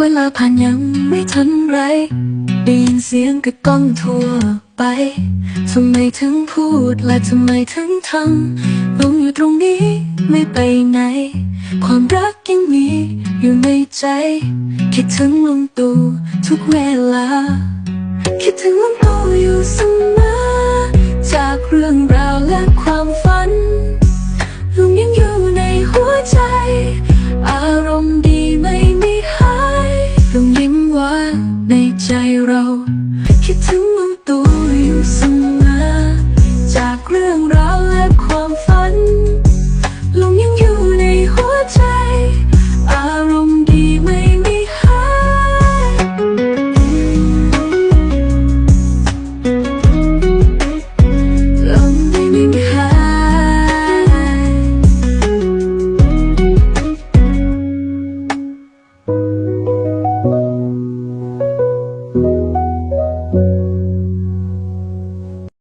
เวลาผ่านยังไม่ทันไรได้ยินเสียงกระก้องทั่วไป ทำไมถึงพูดและทำไมถึงทำลงอยู่ตรงนี้ไม่ไปไหน ความรักยังมีอยู่ในใจ คิดถึงลุงตู่ทุกเวลา คิดถึงลุงตู่อยู่เสมอ ราคิดถึง